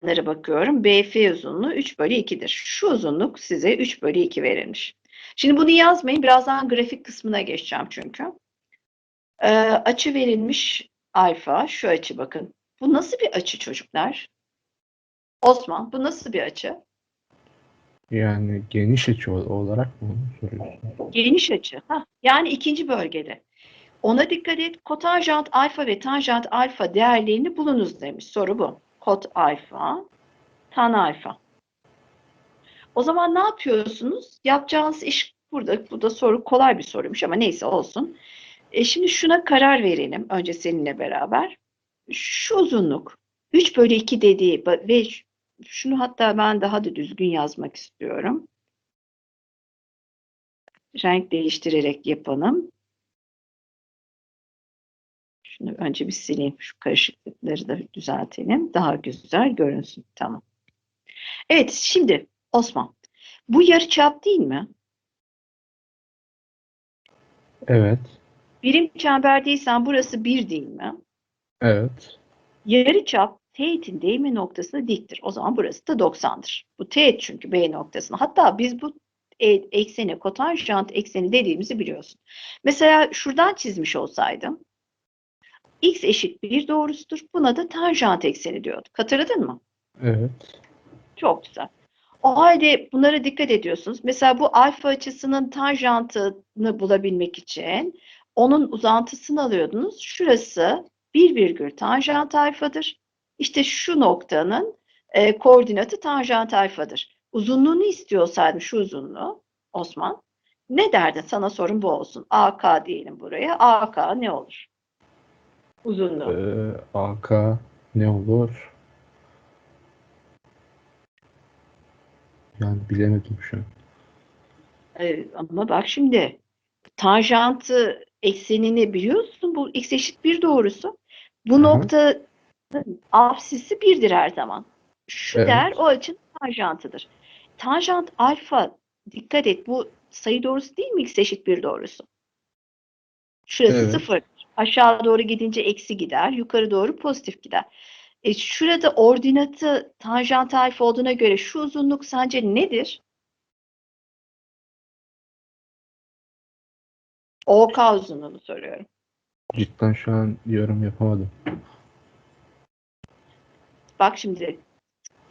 kenara bakıyorum. BF uzunluğu 3 bölü 2'dir. Şu uzunluk size 3 bölü 2 verilmiş. Şimdi bunu yazmayın. Birazdan grafik kısmına geçeceğim çünkü. Ee, açı verilmiş alfa. Şu açı bakın. Bu nasıl bir açı çocuklar? Osman bu nasıl bir açı? Yani geniş açı ol- olarak mı soruyorsun? Geniş açı. Hah, yani ikinci bölgede. Ona dikkat et. Kotanjant alfa ve tanjant alfa değerlerini bulunuz demiş. Soru bu. Kot alfa, tan alfa. O zaman ne yapıyorsunuz? Yapacağınız iş burada. Bu da soru kolay bir soruymuş ama neyse olsun. E şimdi şuna karar verelim. Önce seninle beraber. Şu uzunluk 3 bölü 2 dediği ve şunu hatta ben daha da düzgün yazmak istiyorum. Renk değiştirerek yapalım. Şunu önce bir sileyim. Şu karışıklıkları da düzeltelim. Daha güzel görünsün. Tamam. Evet şimdi Osman. Bu yarıçap değil mi? Evet. Birim çemberdeysen burası bir değil mi? Evet. Yarıçap teğetin değme noktasına diktir. O zaman burası da 90'dır. Bu teğet çünkü B noktasına. Hatta biz bu e- ekseni, kotanjant ekseni dediğimizi biliyorsun. Mesela şuradan çizmiş olsaydım x eşit 1 doğrusudur. Buna da tanjant ekseni diyorduk. Hatırladın mı? Evet. Çok güzel. O halde bunlara dikkat ediyorsunuz. Mesela bu alfa açısının tanjantını bulabilmek için onun uzantısını alıyordunuz. Şurası bir virgül tanjant alfadır. İşte şu noktanın e, koordinatı tanjant alfadır. Uzunluğunu istiyorsaydım şu uzunluğu Osman ne derdin? Sana sorun bu olsun. AK diyelim buraya. AK ne olur? Uzunluğu. Ee, AK ne olur? Yani bilemedim şu an. Ee, ama bak şimdi tanjantı eksenini biliyorsun. Bu x eşit bir doğrusu. Bu Hı hı. nokta apsisi birdir her zaman. Şu Evet. değer o açının tanjantıdır. Tanjant alfa dikkat et bu sayı doğrusu değil mi x eşit bir doğrusu? Şurası Evet. sıfır. Aşağı doğru gidince eksi gider. Yukarı doğru pozitif gider. E şurada ordinatı tanjant alfa olduğuna göre şu uzunluk sence nedir? OK uzunluğunu soruyorum. Cidden şu an yorum yapamadım. Bak şimdi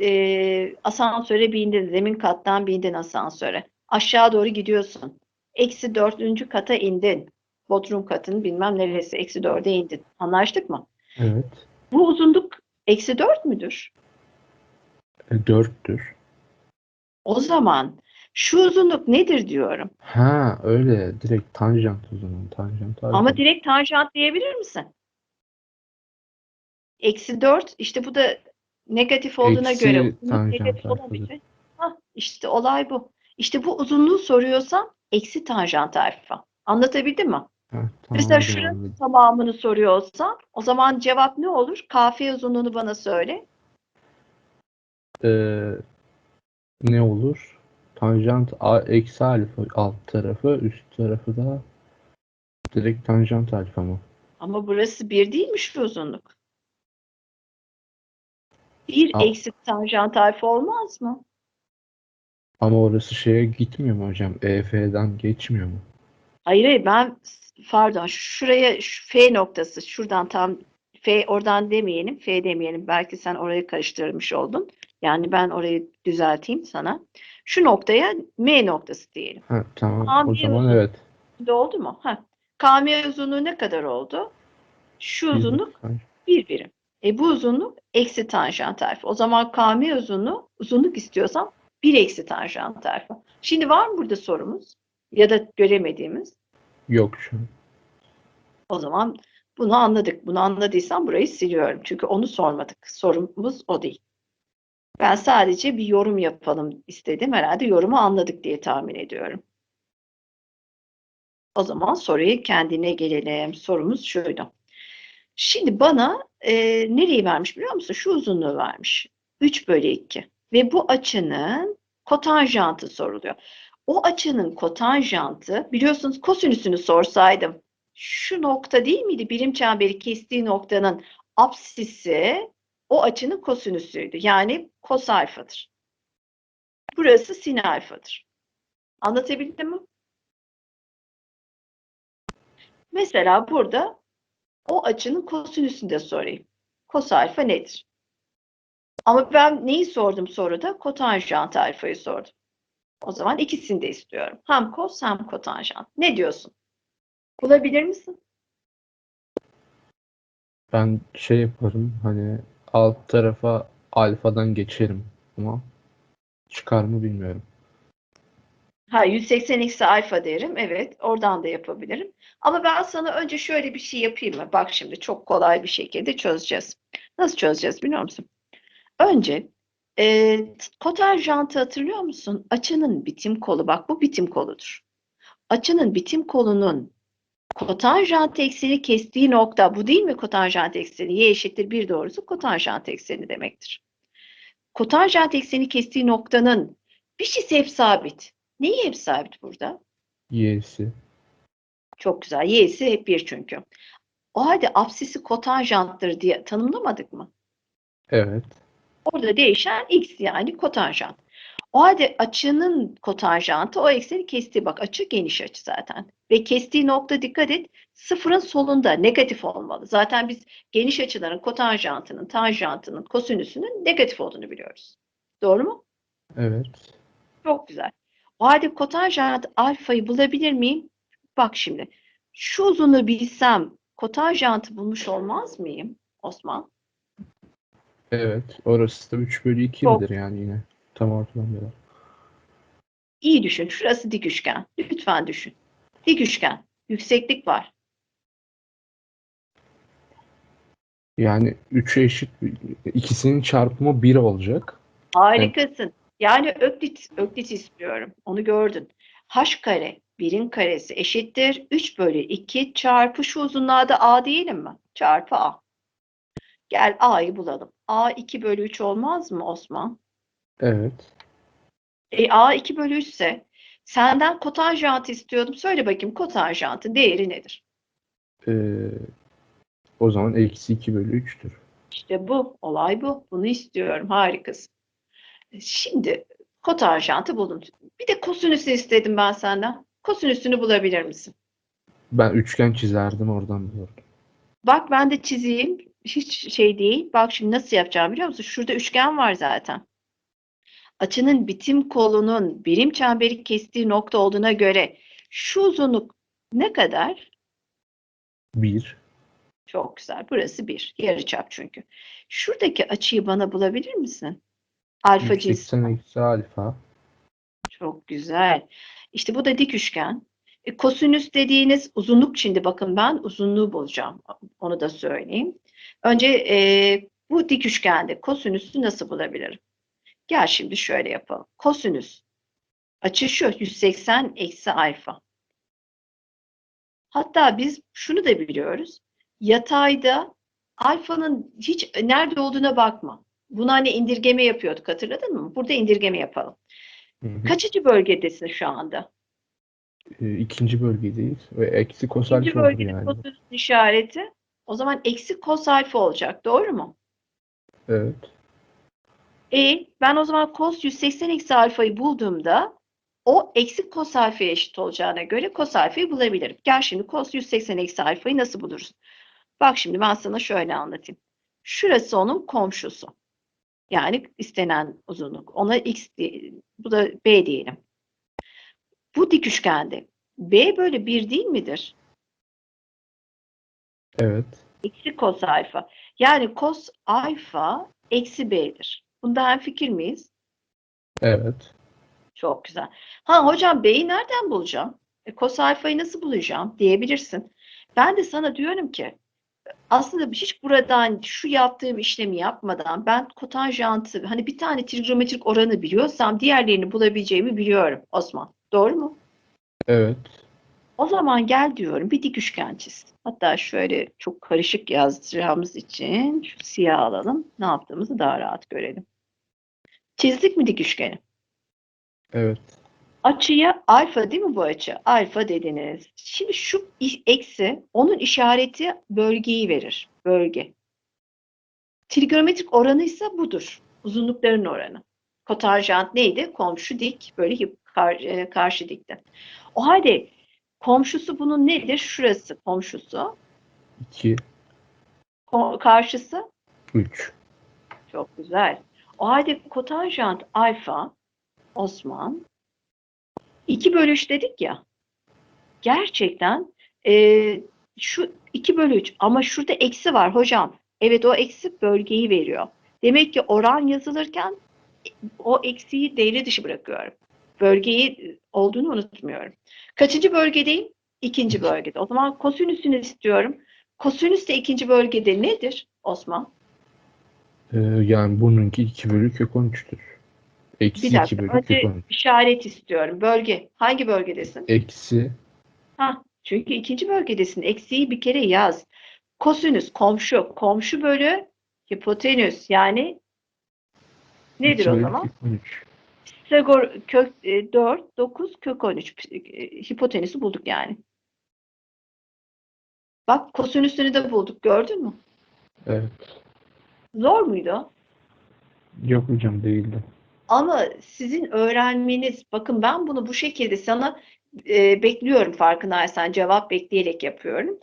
e, asansöre bindin, zemin kattan bindin asansöre. Aşağı doğru gidiyorsun. Eksi dördüncü kata indin. Bodrum katın bilmem neresi eksi dörde indin. Anlaştık mı? Evet. Bu uzunluk eksi dört müdür? E, dörttür. O zaman şu uzunluk nedir diyorum. Ha öyle. Direkt tanjant uzunluğu. Tanjant alfa. Ama direkt tanjant diyebilir misin? Eksi 4 işte bu da negatif olduğuna Eksi göre tanjant negatif. Hah, işte olay bu. İşte bu uzunluğu soruyorsam eksi tanjant alfa. Anlatabildim mi? Ha, tamam, Mesela şuranın tamamını soruyorsam o zaman cevap ne olur? Kafiye uzunluğunu bana söyle. Ee, ne olur? Tanjant a, eksi alfa alt tarafı, üst tarafı da direkt tanjant alfa mı? Ama burası 1 değil mi şu uzunluk? 1 Al. eksi tanjant alfa olmaz mı? Ama orası şeye gitmiyor mu hocam? EF'den geçmiyor mu? Hayır hayır ben pardon şuraya şu F noktası şuradan tam F oradan demeyelim F demeyelim belki sen orayı karıştırmış oldun. Yani ben orayı düzelteyim sana. Şu noktaya M noktası diyelim. Ha, tamam. Tamam, O zaman uzun. evet. Şimdi oldu mu? Ha. KM uzunluğu ne kadar oldu? Şu uzunluk bir birim. E bu uzunluk eksi tanjant alfa. O zaman KM uzunluğu uzunluk istiyorsam bir eksi tanjant alfa. Şimdi var mı burada sorumuz? Ya da göremediğimiz? Yok şu an. O zaman bunu anladık. Bunu anladıysan burayı siliyorum. Çünkü onu sormadık. Sorumuz o değil. Ben sadece bir yorum yapalım istedim. Herhalde yorumu anladık diye tahmin ediyorum. O zaman soruyu kendine gelelim. Sorumuz şuydu. Şimdi bana e, nereyi vermiş biliyor musun? Şu uzunluğu vermiş. 3 bölü 2. Ve bu açının kotanjantı soruluyor. O açının kotanjantı biliyorsunuz kosinüsünü sorsaydım şu nokta değil miydi? Birim çemberi kestiği noktanın apsisi o açının kosinüsüydü. Yani kos alfadır. Burası sin alfadır. Anlatabildim mi? Mesela burada o açının kosinüsünü de sorayım. Kos alfa nedir? Ama ben neyi sordum soruda? Kotanjant alfayı sordum. O zaman ikisini de istiyorum. Hem kos hem kotanjant. Ne diyorsun? Bulabilir misin? Ben şey yaparım hani alt tarafa alfadan geçerim ama çıkar mı bilmiyorum. Ha 180 eksi alfa derim. Evet, oradan da yapabilirim. Ama ben sana önce şöyle bir şey yapayım mı? Bak şimdi çok kolay bir şekilde çözeceğiz. Nasıl çözeceğiz biliyor musun? Önce e, kotanjantı hatırlıyor musun? Açının bitim kolu. Bak bu bitim koludur. Açının bitim kolunun kotanjant ekseni kestiği nokta bu değil mi kotanjant ekseni? Y eşittir 1 doğrusu kotanjant ekseni demektir. Kotanjant ekseni kestiği noktanın bir şeysi hep sabit. Neyi hep sabit burada? Y'si. Çok güzel. Y'si hep 1 çünkü. O halde apsisi kotanjanttır diye tanımlamadık mı? Evet. Orada değişen x yani kotanjant. O halde açının kotanjantı o ekseni kestiği bak açı geniş açı zaten. Ve kestiği nokta dikkat et sıfırın solunda negatif olmalı. Zaten biz geniş açıların kotanjantının, tanjantının, kosinüsünün negatif olduğunu biliyoruz. Doğru mu? Evet. Çok güzel. O halde kotanjant alfayı bulabilir miyim? Bak şimdi. Şu uzunluğu bilsem kotanjantı bulmuş olmaz mıyım Osman? Evet. Orası da 3 bölü 2 Çok- midir yani yine? Tam ortadan beri. İyi düşün. Şurası dik üçgen. Lütfen düşün. Dik üçgen. Yükseklik var. Yani 3'e eşit ikisinin çarpımı 1 olacak. Harikasın. Yani öklit, öklit istiyorum. Onu gördün. H kare, birin karesi eşittir. 3 bölü 2 çarpı şu uzunluğa da A diyelim mi? Çarpı A. Gel A'yı bulalım. A 2 bölü 3 olmaz mı Osman? Evet. E, A 2 bölü 3 ise senden kotanjant istiyordum. Söyle bakayım kotanjantın değeri nedir? Ee, o zaman eksi 2 bölü 3'tür. İşte bu. Olay bu. Bunu istiyorum. Harikasın. Şimdi kotanjantı buldum. Bir de kosinüsü istedim ben senden. Kosinüsünü bulabilir misin? Ben üçgen çizerdim oradan biliyorum. Bak ben de çizeyim. Hiç şey değil. Bak şimdi nasıl yapacağım biliyor musun? Şurada üçgen var zaten. Açının bitim kolunun birim çemberi kestiği nokta olduğuna göre şu uzunluk ne kadar? 1. Çok güzel. Burası bir. Yarıçap çünkü. Şuradaki açıyı bana bulabilir misin? Alfa cinsi. 180 eksi alfa. Çok güzel. İşte bu da dik üçgen. E, kosinüs dediğiniz uzunluk şimdi bakın ben uzunluğu bulacağım. Onu da söyleyeyim. Önce e, bu dik üçgende kosinüsü nasıl bulabilirim? Gel şimdi şöyle yapalım. Kosinüs açı şu 180 eksi alfa. Hatta biz şunu da biliyoruz. Yatayda alfanın hiç nerede olduğuna bakma. Buna hani indirgeme yapıyorduk hatırladın mı? Burada indirgeme yapalım. Hı hı. Kaçıncı bölgedesin şu anda? Ee, ikinci bölgedeyiz. Ve eksi kos İkinci alfa olur bölgede yani. kosinüs işareti. O zaman eksi kos alfa olacak. Doğru mu? Evet. E ben o zaman kos 180 eksi alfayı bulduğumda o eksi kos alfaya eşit olacağına göre kos alfayı bulabilirim. Gel şimdi kos 180 eksi alfayı nasıl buluruz? Bak şimdi ben sana şöyle anlatayım. Şurası onun komşusu. Yani istenen uzunluk. Ona x bu da b diyelim. Bu dik üçgende b bölü 1 değil midir? Evet. Eksi kos alfa. Yani kos alfa eksi b'dir. Bunda hemfikir miyiz? Evet. Çok güzel. Ha hocam b'yi nereden bulacağım? E, kos alfayı nasıl bulacağım diyebilirsin. Ben de sana diyorum ki aslında hiç buradan şu yaptığım işlemi yapmadan ben kotanjantı hani bir tane trigonometrik oranı biliyorsam diğerlerini bulabileceğimi biliyorum Osman. Doğru mu? Evet. O zaman gel diyorum bir dik üçgen çiz. Hatta şöyle çok karışık yazacağımız için şu siyah alalım. Ne yaptığımızı daha rahat görelim. Çizdik mi dik üçgeni? Evet. Açıya alfa değil mi bu açı? Alfa dediniz. Şimdi şu eksi onun işareti bölgeyi verir. Bölge. Trigonometrik oranı ise budur. Uzunlukların oranı. Kotanjant neydi? Komşu dik, böyle kar- e, karşı dikti. O halde komşusu bunun nedir? Şurası komşusu. 2, Ko- karşısı 3. çok güzel. O halde kotanjant alfa Osman 2 bölü 3 dedik ya. Gerçekten e, şu 2 bölü 3 ama şurada eksi var hocam. Evet o eksi bölgeyi veriyor. Demek ki oran yazılırken o eksiği devre dışı bırakıyorum. Bölgeyi olduğunu unutmuyorum. Kaçıncı bölgedeyim? İkinci bölgede. O zaman kosinüsünü istiyorum. Kosinüs de ikinci bölgede nedir Osman? Ee, yani bununki 2 bölü kök 13'tür. Eksi Bir 2 dakika. bölü kök 13. işaret istiyorum. Bölge. Hangi bölgedesin? Eksi Ha, çünkü ikinci bölgedesin. Eksiği bir kere yaz. Kosinüs komşu. Komşu bölü hipotenüs. Yani nedir 2 o zaman? kök 13. Pisagor kök e, 4, 9, kök 13. E, Hipotenüsü bulduk yani. Bak kosinüsünü de bulduk. Gördün mü? Evet. Zor muydu? Yok hocam değildi. Ama sizin öğrenmeniz, bakın ben bunu bu şekilde sana e, bekliyorum farkındaysan cevap bekleyerek yapıyorum.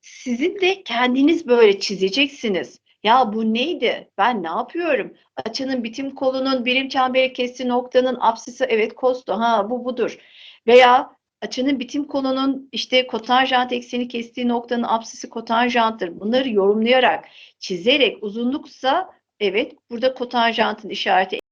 Sizin de kendiniz böyle çizeceksiniz. Ya bu neydi? Ben ne yapıyorum? Açının bitim kolunun birim çemberi kestiği noktanın apsisi evet kostu. Ha bu budur. Veya açının bitim kolunun işte kotanjant ekseni kestiği noktanın apsisi kotanjanttır. Bunları yorumlayarak, çizerek uzunluksa evet burada kotanjantın işareti